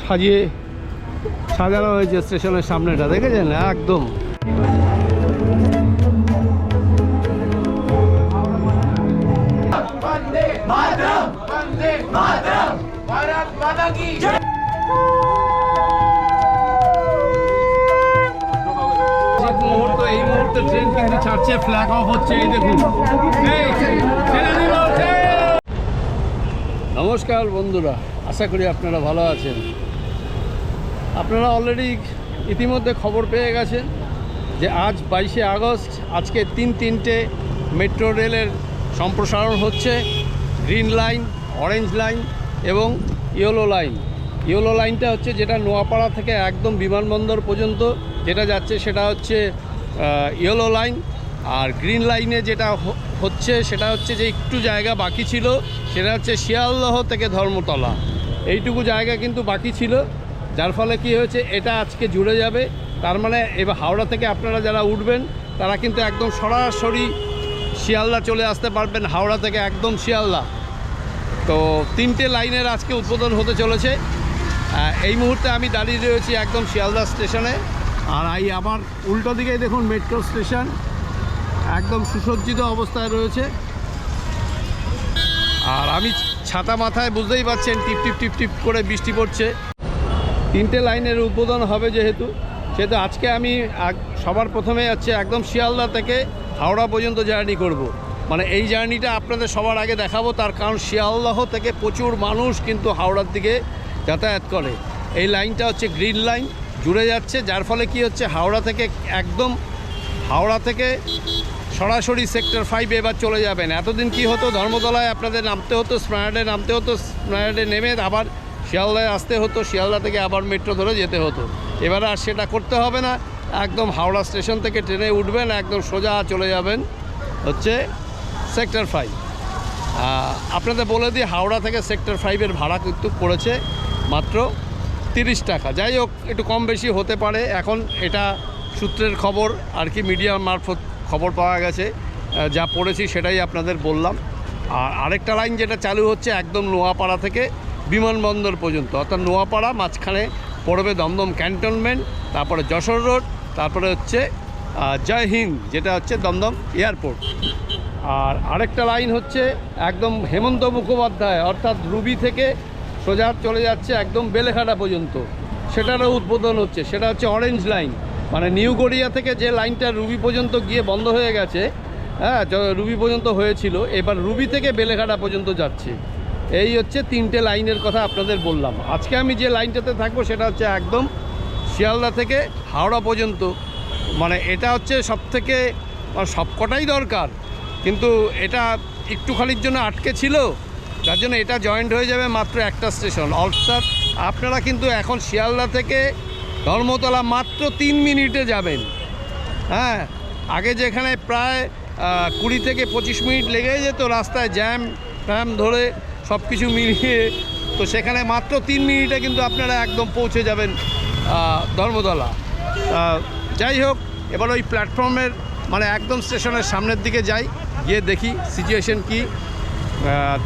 সাজিয়ে সাজানো হয়েছে স্টেশনের সামনেটা দেখেছেন? একদম। এই মুহূর্তে ট্রেন কিন্তু ছাড়ছে ফ্ল্যাগ অফ হচ্ছে এই দেখুন। নমস্কার বন্ধুরা। আশা করি আপনারা ভালো আছেন। আপনারা অলরেডি ইতিমধ্যে খবর পেয়ে গেছেন যে আজ বাইশে আগস্ট, আজকে তিন তিনটে মেট্রো রেলের সম্প্রসারণ হচ্ছে গ্রিন লাইন অরেঞ্জ লাইন এবং ইয়েলো লাইন ইয়েলো লাইনটা হচ্ছে যেটা নোয়াপাড়া থেকে একদম বিমানবন্দর পর্যন্ত, যেটা যাচ্ছে সেটা হচ্ছে ইয়েলো লাইন আর গ্রিন লাইনে যেটা হচ্ছে সেটা হচ্ছে যে একটু জায়গা বাকি ছিল, সেটা হচ্ছে শিয়ালদহ থেকে ধর্মতলা। এইটুকু জায়গা কিন্তু বাকি ছিল। যার ফলে কি হয়েছে, এটা আজকে জুড়ে যাবে। তার মানে এবার হাওড়া থেকে আপনারা যারা উঠবেন, তারা কিন্তু একদম সরাসরি শিয়ালদা চলে আসতে পারবেন। হাওড়া থেকে একদম শিয়ালদা। তো তিনটে লাইনের আজকে উদ্বোধন হতে চলেছে। এই মুহূর্তে আমি দাঁড়িয়ে রয়েছি একদম শিয়ালদা স্টেশনে। আর এই আবার উল্টো দিকে দেখুন মেট্রো স্টেশন। একদম সুসজ্জিত অবস্থায় রয়েছে। আর আমি ছাতা মাথায় বুঝতেই পারছেন টিপ টিপ টিপ টিপ করে বৃষ্টি পড়ছে। তিনটে লাইনের উদ্বোধন হবে যেহেতু। সেহেতু আজকে আমি সবার প্রথমে যাচ্ছে একদম শিয়ালদা থেকে হাওড়া পর্যন্ত জার্নি করব। মানে এই জার্নিটা আপনাদের সবার আগে দেখাবো, তার কারণ শিয়ালদাহ থেকে প্রচুর মানুষ কিন্তু হাওড়ার দিকে যাতায়াত করে। এই লাইনটা হচ্ছে গ্রিন লাইন, জুড়ে যাচ্ছে, যার ফলে কি হচ্ছে, হাওড়া থেকে একদম, হাওড়া থেকে সরাসরি সেক্টর ফাইভে এবার চলে যাবেন। এতদিন কি হতো? ধর্মতলায় আপনাদের নামতে হতো স্প্রায়ার্ডে নামতে হতো স্প্রায়ার্ডে নেমে আবার শিয়ালদায় আসতে হতো, শিয়ালদা থেকে আবার মেট্রো ধরে যেতে হতো। এবার আর সেটা করতে হবে না। একদম হাওড়া স্টেশন থেকে ট্রেনে উঠবেন, একদম সোজা চলে যাবেন হচ্ছে সেক্টর ফাইভ আপনাদের বলে দিই, হাওড়া থেকে সেক্টর ফাইভের ভাড়া কিন্তু পড়েছে মাত্র তিরিশ টাকা। যাই হোক, একটু কম বেশি হতে পারে। এখন এটা সূত্রের খবর, আর কি মিডিয়া মারফত খবর পাওয়া গেছে যা পড়েছি সেটাই আপনাদের বললাম। আর আরেকটা লাইন যেটা চালু হচ্ছে একদম নোয়াপাড়া থেকে বিমানবন্দর পর্যন্ত। অর্থাৎ নোয়াপাড়া, মাঝখানে পড়বে দমদম ক্যান্টনমেন্ট, তারপরে যশোর রোড, তারপরে হচ্ছে জয় হিন্দ, যেটা হচ্ছে দমদম এয়ারপোর্ট। আর আরেকটা লাইন হচ্ছে একদম হেমন্ত মুখোপাধ্যায়, অর্থাৎ রুবি থেকে সোজা চলে যাচ্ছে একদম বেলেঘাটা পর্যন্ত। সেটারও উদ্বোধন হচ্ছে, সেটা হচ্ছে অরেঞ্জ লাইন মানে নিউ গড়িয়া থেকে যে লাইনটা রুবি পর্যন্ত গিয়ে বন্ধ হয়ে গেছে হ্যাঁ রুবি পর্যন্ত হয়েছিল, এবার রুবি থেকে বেলেঘাটা পর্যন্ত যাচ্ছে। এই হচ্ছে তিনটে লাইনের কথা আপনাদের বললাম। আজকে আমি যে লাইনটাতে থাকব সেটা হচ্ছে একদম শিয়ালদা থেকে হাওড়া পর্যন্ত। মানে এটা হচ্ছে সব থেকে সব কটাই দরকার, কিন্তু এটা একটুখানির জন্য আটকে ছিল, যার জন্য এটা জয়েন্ট হয়ে যাবে মাত্র একটা স্টেশন। অর্থাৎ আপনারা কিন্তু এখন শিয়ালদা থেকে ধর্মতলা মাত্র তিন মিনিটে যাবেন। হ্যাঁ আগে যেখানে প্রায় কুড়ি থেকে পঁচিশ মিনিট লেগে যেত, রাস্তায় জ্যাম, ট্যাম ধরে সব কিছু মিলিয়ে, তো সেখানে মাত্র তিন মিনিটে কিন্তু আপনারা একদম পৌঁছে যাবেন ধর্মতলা। যাই হোক, এবার ওই প্ল্যাটফর্মের মানে একদম স্টেশনের সামনের দিকে যাই, গিয়ে দেখি সিচুয়েশন কি।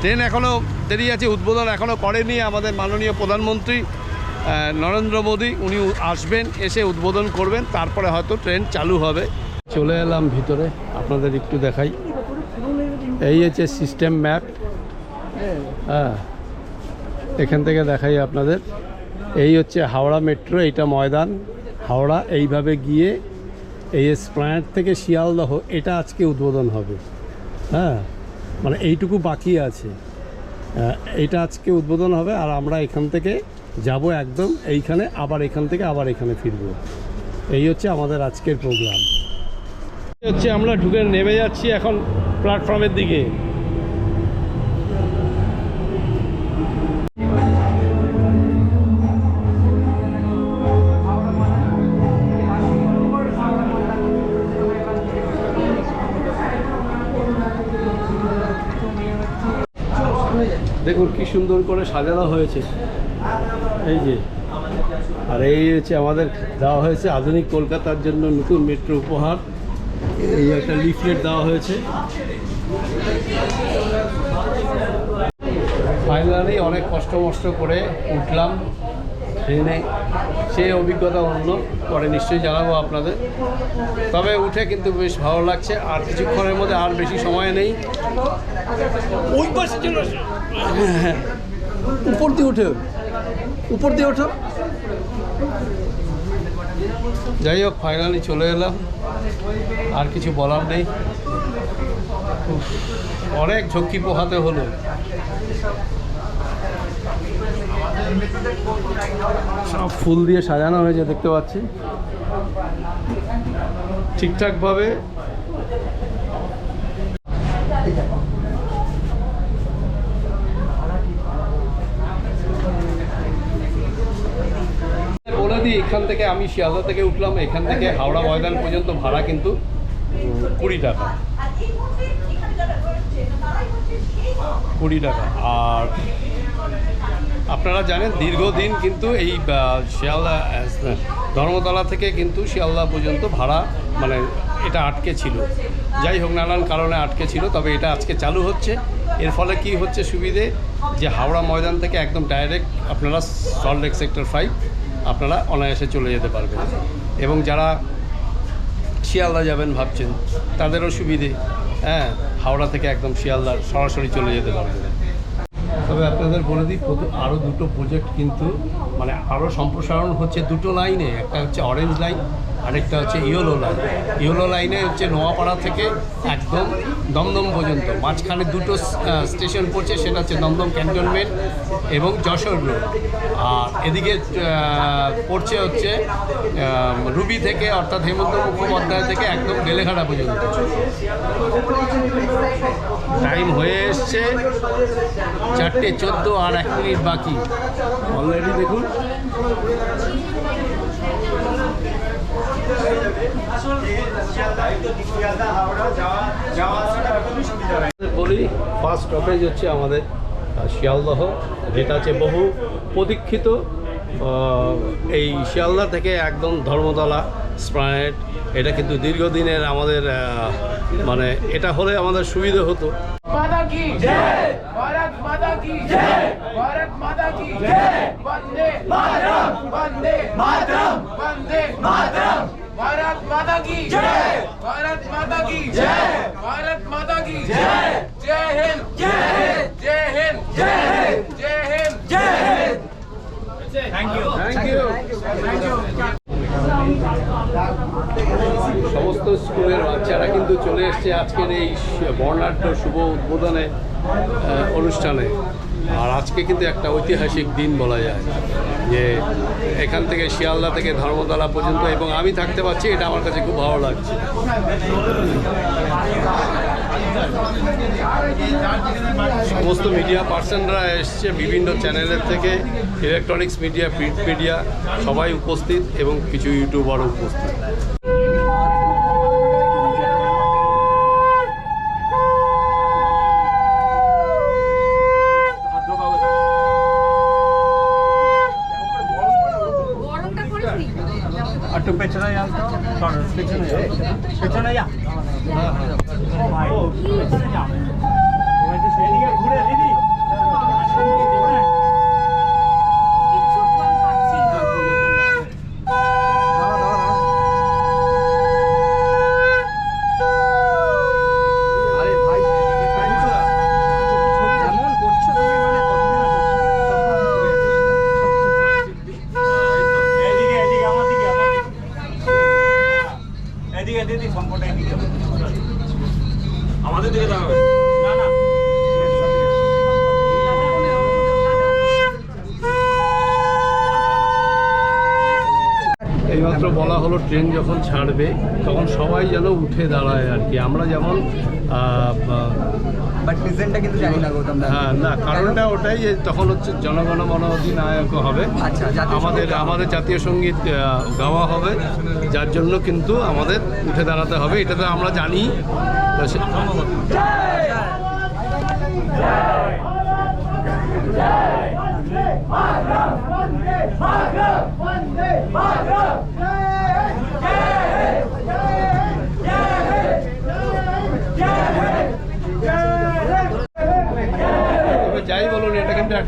ট্রেন এখনও দেরি আছে, উদ্বোধন এখনও করেনি আমাদের মাননীয় প্রধানমন্ত্রী। নরেন্দ্র মোদী, উনি আসবেন, এসে উদ্বোধন করবেন, তারপরে হয়তো ট্রেন চালু হবে। চলে এলাম ভিতরে, আপনাদের একটু দেখাই। এই হচ্ছে সিস্টেম ম্যাপ হ্যাঁ এখান থেকে দেখাই আপনাদের। এই হচ্ছে হাওড়া মেট্রো এইটা ময়দান। হাওড়া এইভাবে গিয়ে এই স্প্ল্যানেট থেকে শিয়ালদহ, এটা আজকে উদ্বোধন হবে। হ্যাঁ মানে এইটুকু বাকি আছে। এইটা আজকে উদ্বোধন হবে আর আমরা এখান থেকে যাব একদম এইখানে, আবার এখান থেকে আবার এখানে ফিরব। এই হচ্ছে আমাদের আজকের প্রোগ্রাম। হচ্ছে আমরা ঢুকে নেমে যাচ্ছি এখন প্ল্যাটফর্মের দিকে। দেখুন কি সুন্দর করে সাজানো হয়েছে। এই যে, আর এই হচ্ছে আমাদের দেওয়া হয়েছে আধুনিক কলকাতার জন্য নতুন মেট্রো উপহার। এই একটা লিফলেট দেওয়া হয়েছে। ফাইনালি অনেক কষ্ট মষ্ট করে উঠলাম। ট্রেনে সে অভিজ্ঞতা অন্য পরে নিশ্চয়ই জানাব আপনাদের। তবে উঠে কিন্তু বেশ ভালো লাগছে আর কিছুক্ষণের মধ্যে আর বেশি সময় নেই। ওই পাশে চলে হ্যাঁ, উপর দিয়ে উঠে উপর দিয়ে ওঠো। যাই হোক ফাইনালি চলে এলাম। আর কিছু বলার নেই। অনেক ঝক্কি পোহাতে হলো। সব ফুল দিয়ে সাজানো হয়েছে, দেখতে পাচ্ছি। ঠিকঠাকভাবে বলে দিই, এখান থেকে আমি শিয়ালদা থেকে উঠলাম, এখান থেকে হাওড়া ময়দান পর্যন্ত ভাড়া কিন্তু কুড়ি টাকা। কুড়ি টাকা। আর আপনারা জানেন দীর্ঘদিন কিন্তু এই শিয়ালদা ধর্মতলা থেকে কিন্তু শিয়ালদা পর্যন্ত ভাড়া মানে এটা আটকে ছিল। যাই হোক, নানান কারণে আটকে ছিল, তবে এটা আজকে চালু হচ্ছে। এর ফলে কি হচ্ছে সুবিধে? যে হাওড়া ময়দান থেকে একদম ডাইরেক্ট আপনারা সল্টলেক সেক্টর ফাইভ আপনারা অনায়াসে চলে যেতে পারবেন। এবং যারা শিয়ালদা যাবেন ভাবছেন, তাদেরও সুবিধে। হ্যাঁ হাওড়া থেকে একদম শিয়ালদা সরাসরি চলে যেতে পারবেন। তবে আপনাদের বলে দিই আরও দুটো প্রজেক্ট কিন্তু মানে আরও সম্প্রসারণ হচ্ছে দুটো লাইনে একটা হচ্ছে অরেঞ্জ লাইন আরেকটা হচ্ছে ইয়েলো লাইন ইয়েলো লাইনে হচ্ছে নোয়াপাড়া থেকে একদম দমদম পর্যন্ত। মাঝখানে দুটো স্টেশন পড়ছে, সেটা হচ্ছে দমদম ক্যান্টনমেন্ট এবং যশোর রোড আর এদিকে পড়ছে হচ্ছে রুবি থেকে, অর্থাৎ হেমন্ত মুখোপাধ্যায় থেকে একদম বেলেঘাটা পর্যন্ত। টাইম হয়ে এসছে। চারটে চোদ্দ আর এক মিনিট বাকি। অলরেডি দেখুন। বলি ফার্স্ট স্টপেজ হচ্ছে আমাদের শিয়ালদহ। যেটা আছে বহু প্রতীক্ষিত আহ, এই শিয়ালদা থেকে একদম ধর্মতলা। স্প্রাইট এটা কিন্তু দীর্ঘদিনের আমাদের আহ, মানে এটা হলে আমাদের সুবিধা হতো माता की जय भारत माता की जय भारत माता की जय वंदे मातरम वंदे मातरम वंदे मातरम भारत माता की जय भारत माता की जय भारत माता की जय जय हिंद जय हिंद जय हिंद जय हिंद जय हिंद जय Hind thank you thank you সমস্ত স্কুলের বাচ্চারা কিন্তু চলে এসছে আজকের এই বর্ণাঢ্য শুভ উদ্বোধনে অনুষ্ঠানে। আর আজকে কিন্তু একটা ঐতিহাসিক দিন বলা যায়, যে এখান থেকে শিয়ালদা থেকে ধর্মতলা পর্যন্ত, এবং আমি থাকতে পারছি, এটা আমার কাছে খুব ভালো লাগছে। সমস্ত মিডিয়া পার্সনরা এসছে বিভিন্ন চ্যানেলের থেকে ইলেকট্রনিক্স মিডিয়া প্রিন্ট মিডিয়া সবাই উপস্থিত এবং কিছু ইউটিউবারও উপস্থিত গরমটা করিসনি একটু পেছনে যান তো সরো, পেছনে যা পেছনে যা ও, পেছনে যা এদিকে ঘুরে দিদি কিচ্ছু ফল পাচ্ছি না আরে ভাই এমন করছ তুমি মানে এদিকে এদিকে আমার দিকে আমার দিকে এদিকে দিদি সম্পূর্ণ এদিকে আমাদের দিকে দাঁড়াবে না না এইমাত্র বলা হলো ট্রেন যখন ছাড়বে তখন সবাই যেন উঠে দাঁড়ায় আর কি আমরা যেমন আহ, বা- বাট রিজনটা কিন্তু জানি না গৌতম হ্যাঁ না কারণটা ওটাই যে তখন হচ্ছে জনগণ মন অধিনায়ক হবে আচ্ছা, আমাদের আমাদের জাতীয় সংগীত গাওয়া হবে যার জন্য কিন্তু আমাদের উঠে দাঁড়াতে হবে এটা তো আমরা জানি তো সে- তবে যাই বলুন এটাকে একটা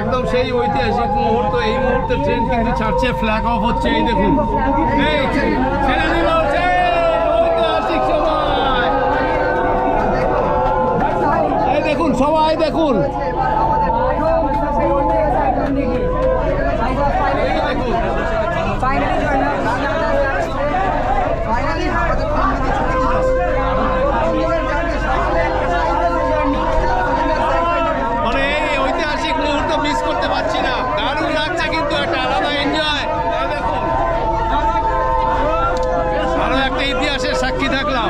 একদম সেই ঐতিহাসিক মুহূর্ত, এই মুহূর্তে ট্রেন কিন্তু ছাড়ছে ফ্ল্যাগ অফ হচ্ছে এই দেখুন, সবাই দেখুন এই দেখুন মানে এই ঐতিহাসিক মুহূর্ত মিস করতে পারছি না দারুণ লাগছে কিন্তু একটা আলাদা এনজয় দেখুন আরও একটা ইতিহাসের সাক্ষী থাকলাম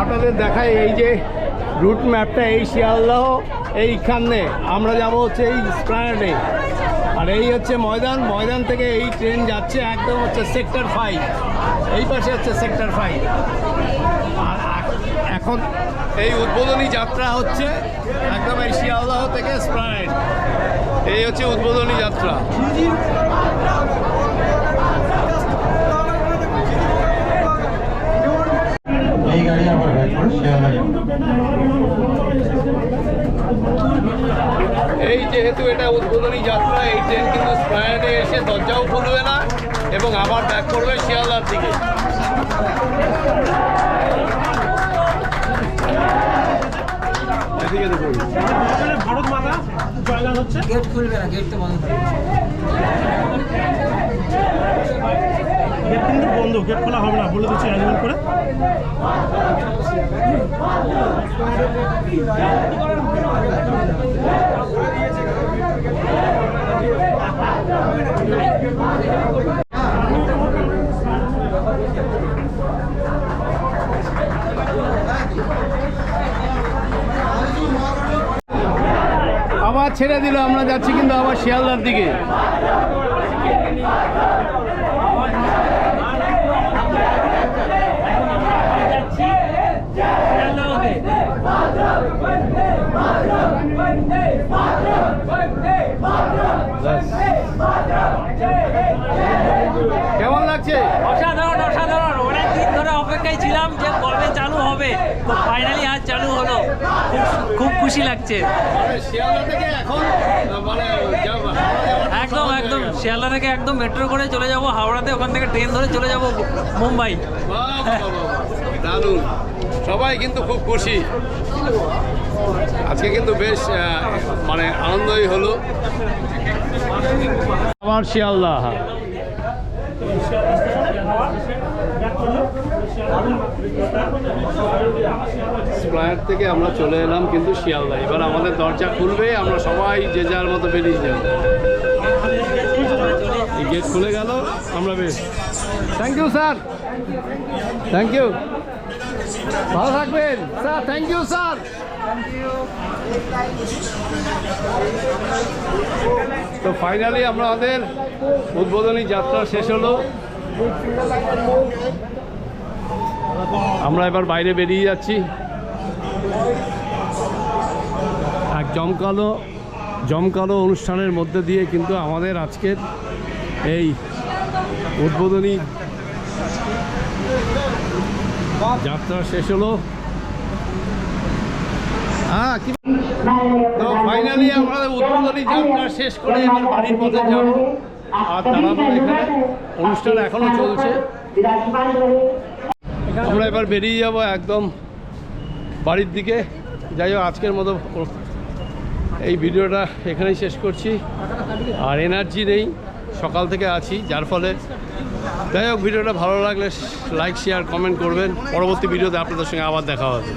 আপনাদের দেখায় এই যে রুট ম্যাপটা এই শিয়ালদাহ, এইখানে। আমরা যাব হচ্ছে এই স্প্রায়ার্ডে আর এই হচ্ছে ময়দান। ময়দান থেকে এই ট্রেন যাচ্ছে একদম হচ্ছে সেক্টর ফাইভ। এই পাশে হচ্ছে সেক্টর ফাইভ। আর এখন এই উদ্বোধনী যাত্রা হচ্ছে একদম এই শিয়ালদাহ থেকে স্প্রায়ার্ড এই হচ্ছে উদ্বোধনী যাত্রা। গাড়ি করে এই যেহেতু এটা উদ্বোধনী যাত্রা, এই ট্রেন কিন্তু স্প্রায়ার্ডে এসে দরজাও খুলবে না এবং আবার ব্যাক করবে শিয়ালদার দিকে হচ্ছে গেট খুলবে না, গেট তো বন্ধ। গেট কিন্তু বন্ধ গেট খোলা হবে না, বলে দিচ্ছি অ্যারেঞ্জমেন্ট করে। আবার ছেড়ে দিল, আমরা যাচ্ছি কিন্তু আবার শিয়ালদার দিকে। লাগছে? অসাধারণ অসাধারণ। অনেক দিন ধরে অপেক্ষায় ছিলাম যে কবে চালু হবে। তো ফাইনালি আজ চালু হলো। খুব খুশি লাগছে। মানে একদম একদম। শিয়ালদা থেকে একদম মেট্রো করে চলে যাব হাওড়াতে। ওখান থেকে ট্রেন ধরে চলে যাব মুম্বাই। দারুণ। সবাই কিন্তু খুব খুশি। আজকে কিন্তু বেশ মানে আনন্দই হলো। আমার শিয়ালদা। স্প্লায়ার থেকে আমরা চলে এলাম কিন্তু শিয়ালদা। এবার আমাদের দরজা খুলবে, আমরা সবাই যে যার মতো বেরিয়ে যাব। এই গেট খুলে গেল, আমরা বেশ। Thank you sir thank you ভালো থাকবেন। স্যার থ্যাংক ইউ স্যার তো ফাইনালি আমাদের উদ্বোধনী যাত্রা শেষ হলো। আমরা এবার বাইরে বেরিয়ে যাচ্ছি। এক জমকালো জমকালো অনুষ্ঠানের মধ্যে দিয়ে কিন্তু আমাদের আজকের এই উদ্বোধনী যাত্রা শেষ হলো। হ্যাঁ যাত্রা শেষ এবার বাড়ির আর এখানে অনুষ্ঠান এখনও চলছে। আমরা এবার বেরিয়ে যাব একদম বাড়ির দিকে। যাই হোক, আজকের মতো এই ভিডিওটা এখানেই শেষ করছি। আর এনার্জি নেই, সকাল থেকে আছি, যার ফলে যাই হোক, ভিডিওটা ভালো লাগলে লাইক শেয়ার কমেন্ট করবেন। পরবর্তী ভিডিওতে আপনাদের সঙ্গে আবার দেখা হবে।